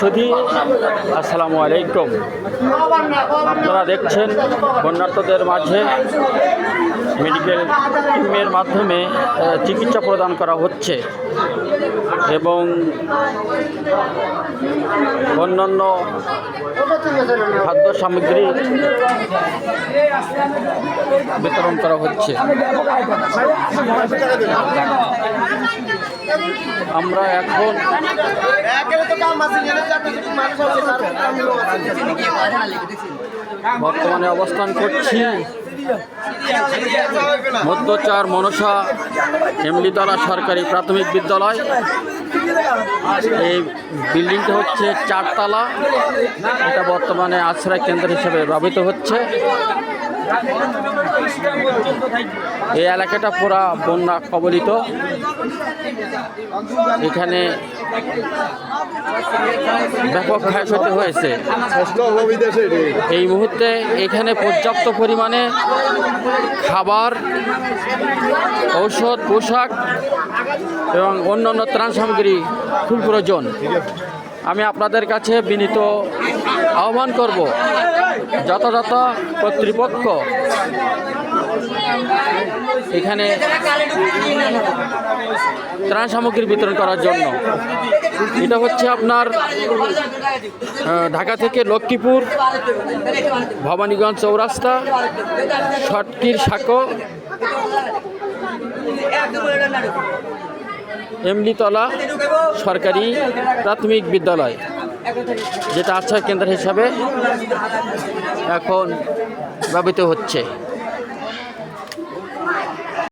সুধী আসসালামু আলাইকুম। আপনারা দেখছেন বন্যার্থদের মাঝে মেডিকেল টিমের মাধ্যমে চিকিৎসা প্রদান করা হচ্ছে। এবং অন্যান্য খাদ্য সামগ্রী বিতরণ করা হচ্ছে। আমরা এখন বর্তমানে অবস্থান করছি। মধ্যচার মনসা এমলিতলা সরকারি প্রাথমিক বিদ্যালয়। এই বিল্ডিংটা হচ্ছে চারতলা। এটা বর্তমানে আশ্রয় কেন্দ্র হিসেবে ব্যবহৃত হচ্ছে। এই এলাকাটা পুরা বন্যা কবলিত। এখানে ব্যাপক ক্ষয়ক্ষতি হয়েছে। এই মুহূর্তে এখানে পর্যাপ্ত পরিমাণে খাবার, ঔষধ, পোশাক এবং অন্যান্য ত্রাণ সামগ্রী খুব প্রয়োজন। আমি আপনাদের কাছে বিনীত আহ্বান করব যথাযথ কর্তৃপক্ষ। এখানে ত্রাণ সামগ্রী বিতরণ করার জন্য। এটা হচ্ছে আপনার ঢাকা থেকে লক্ষ্মীপুর, ভবানীগঞ্জ চৌরাস্তা ছটকির সাঁকো, এমলিতলা সরকারি প্রাথমিক বিদ্যালয়। যেটা আশ্রয় কেন্দ্র হিসাবে এখন ব্যবহৃত হচ্ছে।